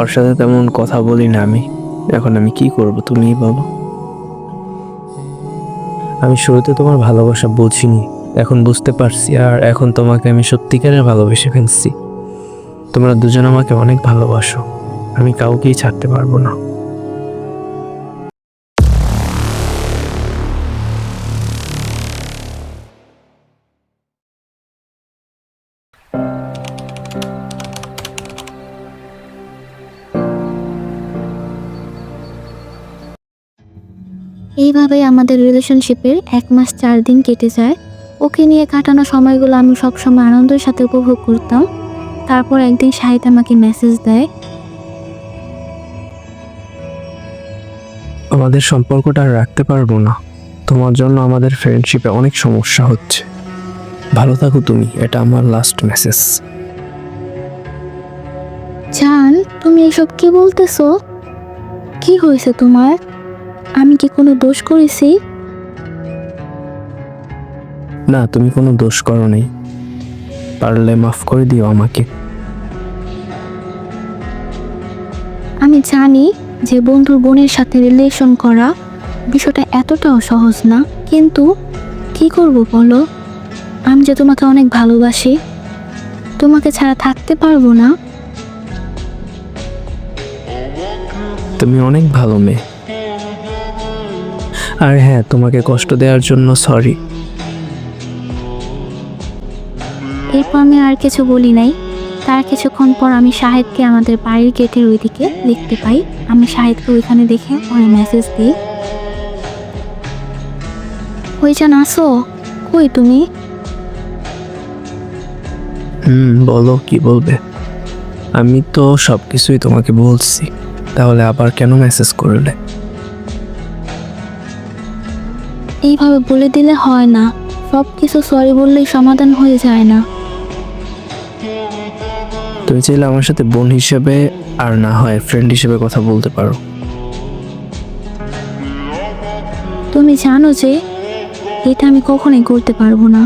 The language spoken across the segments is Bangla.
ওর সাথে তেমন কথা বলি না আমি। এখন আমি কি করব, তুমিই বলো। আমি শুরুতে তোমার ভালোবাসা বুঝিনি, এখন বুঝতে পারছি, আর এখন তোমাকে আমি সত্যিকারের ভালোবেসে ফেলছি। তোমরা দুজন আমাকে অনেক ভালোবাসো, আমি কাউকেই ছাড়তে পারব না। এইভাবে আমাদের রিলেশনশিপের এক মাস চার দিন কেটে যায়। ওকে নিয়ে কাটানো সময়গুলো আমি সবসময় আনন্দের সাথে উপভোগ করতাম। তারপর একদিন শাহিদ আমাকে মেসেজ দেয়। আমাদের সম্পর্কটা আর রাখতে পারব না। তোমার জন্য আমাদের ফ্রেন্ডশিপে অনেক সমস্যা হচ্ছে। ভালো থাকো তুমি এটা আমার লাস্ট মেসেজ জান তুমি এসব কি বলতেছো? কি হয়েছে তোমার? আমি কি কোনো দোষ করেছি? না তুমি কোনো দোষ করো নেই। পারলে মাফ করে দিও আমাকে। আমি জানি যে বন্ধুর বোনের সাথে রিলেশন করা বিষয়টা এতটাও সহজ না কিন্তু কি করব বলো? আমি যে তোমাকে অনেক ভালোবাসি তোমাকে ছাড়া থাকতে পারব না। তুমি অনেক ভালো মেয়ে। আর হ্যাঁ তোমাকে কষ্ট দেওয়ার জন্য সরি এরপর আমি আর কিছু বলি নাই। তার কিছুক্ষণ পর আমি শাহেদকে আমাদের বাড়ির গেটের ওইদিকে দেখতে পাই। আমি শাহেদকে ওইখানে দেখে পরে মেসেজ দিই। ওই যান আসো কই তুমি? হুম বলো কি বলবে? আমি তো সব কিছুই তোমাকে বলছি। তাহলে আবার কেন মেসেজ করলে? এইভাবে বলে দিলে হয় না। সব কিছু সরি বললেই সমাধান হয়ে যায় না। তুমি চাইলে আমার সাথে বোন হিসেবে আর না হয় ফ্রেন্ড হিসেবে কথা বলতে পারো। তুমি জানো যে এটা আমি কখনোই করতে পারব না।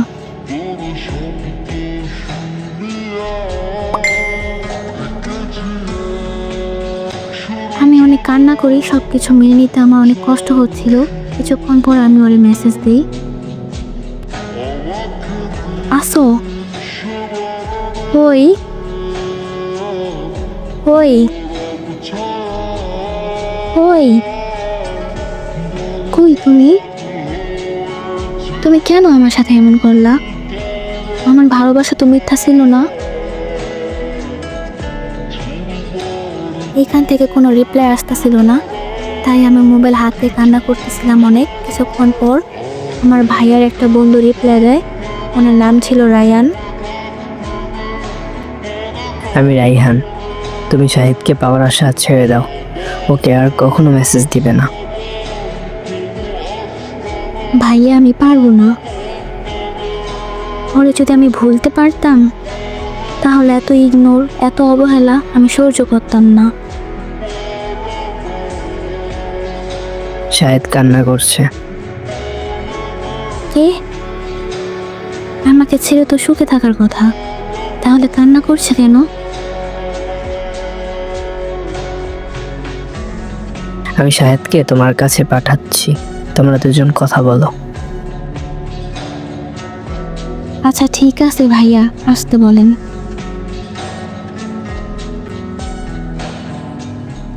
আমি অনেক কান্না করি সব কিছু মেনে নিতে আমার অনেক কষ্ট হচ্ছিল। কিছুক্ষণ পর আমি ওরে মেসেজ দিই। আসো। ওই। ওই। ওই। কই তুমি? তুমি কেন আমার সাথে এমন করলা? আমার ভালোবাসা তো মিথ্যা ছিল না। এখান থেকে কোনো রিপ্লাই আসতেছিল না। তাই আমি মোবাইল হাতে কান্না করতেছিলাম অনেক। কিছুক্ষণ পর আমার ভাইয়ার একটা বন্ধু রিপ্লাই দেয়। ওনার নাম ছিল রায়ান। আমি রাইহান। তুমি শাহিদকে পাওয়ার আশা ছেড়ে দাও। ওকে আর কখনো মেসেজ দিবে না। ভাইয়া আমি পারব না। ওরে যদি আমি ভুলতে পারতাম তাহলে এত ইগনোর এত অবহেলা আমি সহ্য করতাম না। শাহিদ কান্না করছে। কে? আমাকে ছেড়ে তো সুখে থাকার কথা। তাহলে কান্না করছে কেন? আমি শাহেদকে তোমার কাছে পাঠাচ্ছি। তোমরা দুজন কথা বলো। আচ্ছা ঠিক আছে ভাইয়া আসতে বলেন।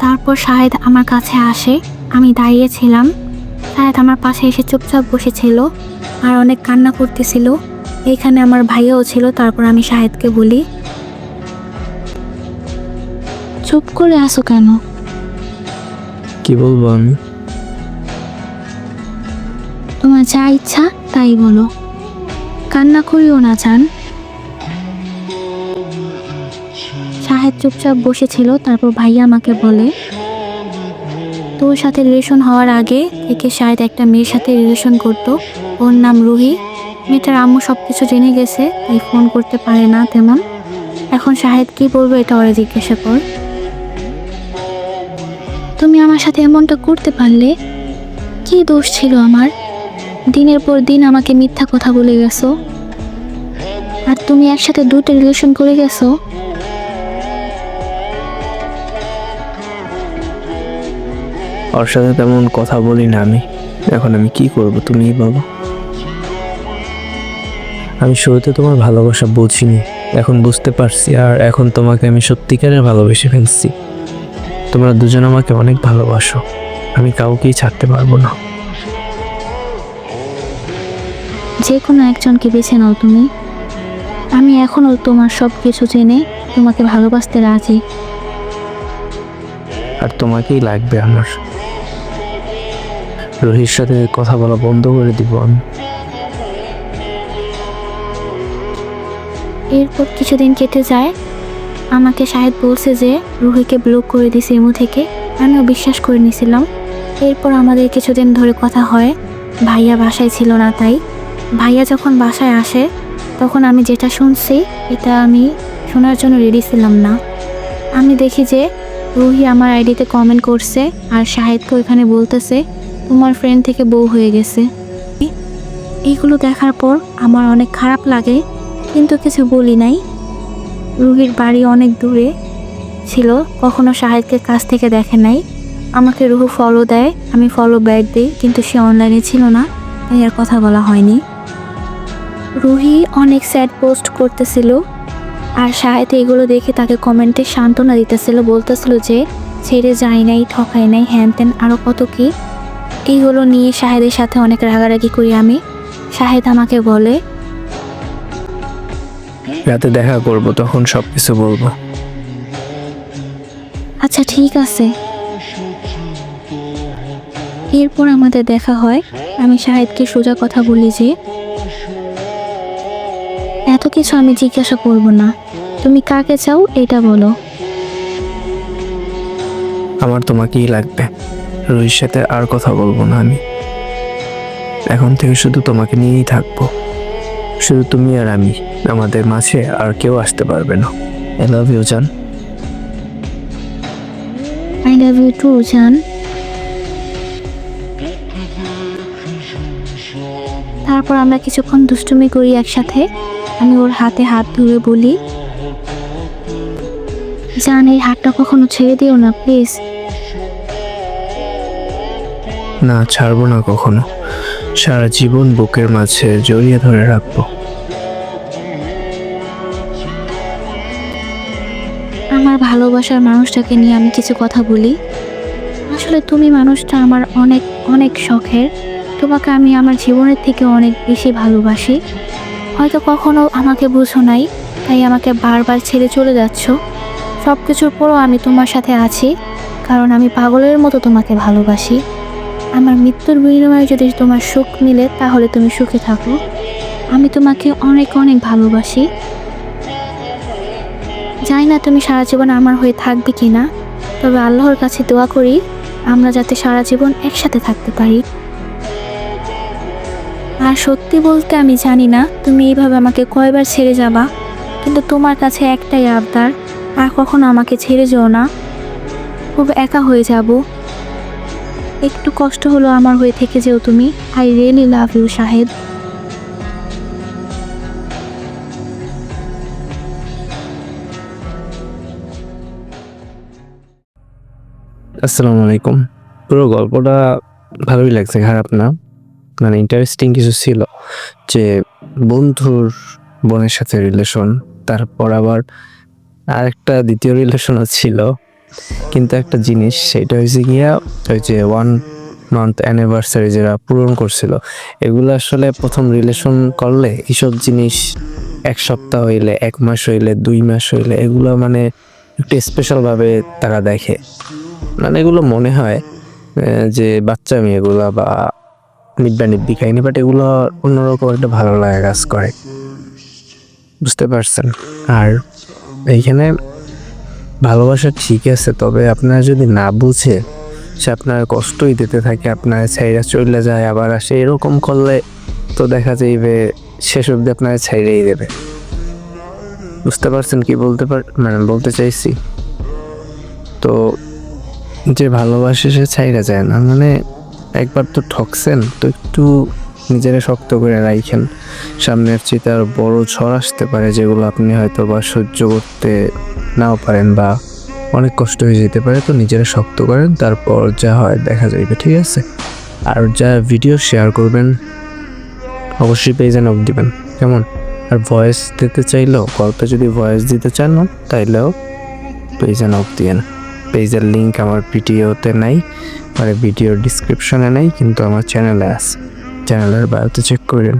তারপর শাহেদ আমার কাছে আসে। আমি দাঁড়িয়েছিলাম শাহেদ আমার পাশে এসে চুপচাপ বসেছিল আর অনেক কান্না করতেছিল। এইখানে আমার ভাইয়াও ছিল তারপর আমি শাহেদকে বলি চুপ করে আসো কেন? কি বলব আমি? তোমার যা ইচ্ছা তাই বলো। কান্না করিও না চান। শাহেদ চুপচাপ বসেছিল তারপর ভাইয়া আমাকে বলে তোর সাথে রিলেশন হওয়ার আগে থেকে শাহেদ একটা মেয়ের সাথে রিলেশন করত। ওর নাম রুহি। মেয়েটার আম্মু সব কিছু জেনে গেছে, তাই ফোন করতে পারে না তেমন। এখন শাহেদ কি বলব এটা ওরা জিজ্ঞাসা কর। তুমি আমার সাথে এমনটা করতে পারলে? কি দোষ ছিল আমার? দিনের পর দিন আমাকে মিথ্যা কথা বলে গেছো। আর তুমি একসাথে দুটো রিলেশন করে গেছো? ওর সাথে তেমন কথা বলি না আমি। এখন আমি কি করব তুমিই বলো আমি শুরুতে তোমার ভালোবাসা বুঝিনি এখন বুঝতে পারছি আর এখন তোমাকে আমি সত্যিকারের ভালোবেসে ফেলছি। তোমরা দুজন আমাকে অনেক ভালোবাসো আমি কাউকেই ছাড়তে পারব না। যে কোনো একজনকে বেছে নাও তুমি। আমি এখনও তোমার সব কিছু জেনে তোমাকে ভালোবাসতে রাজি। আর তোমাকেই লাগবে আমার। রোহির সাথে কথা বলা বন্ধ করে দিব এরপর কিছুদিন কেটে যায়। আমাকে শাহেদ বলছে যে, রুহিকে ব্লক করে দিছে ইমু থেকে। আমিও বিশ্বাস করে নিয়েছিলাম। এরপর আমাদের কিছুদিন ধরে কথা হয়। ভাইয়া বাসায় ছিল না তাই। ভাইয়া যখন বাসায় আসে, তখন আমি যেটা শুনছি, এটা আমি শোনার জন্য রেডি ছিলাম না। আমি দেখি যে, রুহি আমার আইডিতে কমেন্ট করছে আর শাহেদকে ওইখানে বলতেছে তোমার ফ্রেন্ড থেকে বউ হয়ে গেছে। এইগুলো দেখার পর আমার অনেক খারাপ লাগে, কিন্তু কিছু বলি নাই। রুহির বাড়ি অনেক দূরে ছিল, কখনো শাহেদকে কাছ থেকে দেখে নাই। আমাকে রুহু ফলো দেয়, আমি ফলো ব্যাক দিই, কিন্তু সে অনলাইনে ছিল না আর কথা বলা হয়নি। রুহি অনেক স্যাড পোস্ট করতেছিল, আর শাহেদ এগুলো দেখে তাকে কমেন্টে সান্ত্বনা দিতেছিল, বলতেছিল যে, ছেড়ে যায় নাই, ঠকায় নাই হ্যান ত্যান আরও কত কি? এইগুলো নিয়ে শাহেদের সাথে অনেক রাগারাগি করি আমি। শাহেদ আমাকে বলে রাতে দেখা করব তখন সব কিছু বলব। আচ্ছা ঠিক আছে। এরপর আমাদের দেখা হয়। আমি শাহেদকে সোজা কথা বলি যে এত কিছু আমি জিজ্ঞাসা করব না। তুমি কাকে চাও এটা বলো। আমার তোমাকেই লাগবে। রোহির সাথে আর কথা বলব না আমি। এখন থেকে শুধু তোমাকে নিয়েই থাকব। শুধু তুমি আর আমি, আমাদের মাঝে আর কেউ আসতে পারবে না। আই লাভ ইউ জান। আই লাভ ইউ টু জান। তারপর আমরা কিছুক্ষণ দুষ্টুমি করি একসাথে। আমি ওর হাতে হাত ধরে বলি, জান, এই হাতটা কখনো ছেড়ে দিও না প্লিজ না, ছাড়বো না কখনো। সারা জীবন বুকের মাঝে জড়িয়ে ধরে রাখব। আমার ভালোবাসার মানুষটাকে নিয়ে আমি কিছু কথা বলি? আসলে তুমি মানুষটা আমার অনেক অনেক শখের। তোমাকে আমি আমার জীবনের থেকে অনেক বেশি ভালোবাসি। হয়তো কখনো আমাকে বুঝো নাই, তাই আমাকে বারবার ছেড়ে চলে যাচ্ছ। সব কিছুর পরও আমি তোমার সাথে আছি, কারণ আমি পাগলের মতো তোমাকে ভালোবাসি। আমার মৃত্যুর বিনিময়ে যদি তোমার সুখ মিলে, তাহলে তুমি সুখে থাকো। আমি তোমাকে অনেক অনেক ভালোবাসি। জানি না তুমি সারা জীবন আমার হয়ে থাকবে কি না তবে আল্লাহর কাছে দোয়া করি, আমরা যাতে সারা জীবন একসাথে থাকতে পারি। আর সত্যি বলতে আমি জানি না তুমি এইভাবে আমাকে কয়বার ছেড়ে যাবা, কিন্তু তোমার কাছে একটাই আবদার, আর কখনো আমাকে ছেড়ে যেও না। খুব একা হয়ে যাব। একটু কষ্ট হলো আমার হয়ে থেকে যেও তুমি। I really love you Shahed. আসসালামু আলাইকুম। পুরো গল্পটা ভালোই লাগছে, খারাপ না। মানে ইন্টারেস্টিং কিছু ছিল যে বন্ধুর বোনের সাথে রিলেশন তারপর আবার আরেকটা দ্বিতীয় রিলেশনও ছিল। কিন্তু একটা জিনিস, সেটা হয়েছে গিয়া ওই যে ওয়ান মান্থ অ্যানিভার্সারি যারা পূরণ করছিল, এগুলো আসলে প্রথম রিলেশন করলে এইসব জিনিস এক সপ্তাহ হইলে, এক মাস হইলে, দুই মাস হইলে, এগুলো মানে একটু স্পেশালভাবে তারা দেখে। মানে এগুলো মনে হয় যে বাচ্চা মেয়েগুলো বা নিব্বা নিব্বি খাইনি বাট এগুলো অন্যরকম একটা ভালো লাগা কাজ করে। বুঝতে পারছেন? আর এইখানে ভালোবাসা ঠিক আছে, তবে আপনারা যদি না বুঝে, সে আপনার কষ্টই দিতে থাকে, আপনার ছাইরা চলে যায়, আবার আসে, এরকম করলে তো দেখা যাইবে শেষ অবধি আপনার ছাইরেই দেবে। বুঝতে পারছেন কি বলতে পার মানে বলতে চাইছি? তো যে ভালোবাসে সে ছাইরা যায় না মানে একবার তো ঠকছেন, তো একটু নিজেরা শক্ত করে রাইখেন। সামনের চিতে আর বড় ঝড় আসতে পারে, যেগুলো আপনি হয়তো বা সহ্য করতে নাও পারেন বা অনেক কষ্ট হয়ে যেতে পারে, তো নিজেরা শক্ত করেন, তারপর যা হয় দেখা যাইবে, ঠিক আছে? আর যা ভিডিও শেয়ার করবেন, অবশ্যই পেজে নক দিবেন, কেমন? আর ভয়েস দিতে চাইলেও, গল্পে যদি ভয়েস দিতে চান না তাইলেও পেজে নক দিয়েন। পেজের লিঙ্ক আমার ভিডিওতে নাই মানে ভিডিওর ডিসক্রিপশনে নেই, কিন্তু আমার চ্যানেলে আছে। চ্যানেলের বায়োতে চেক করেন।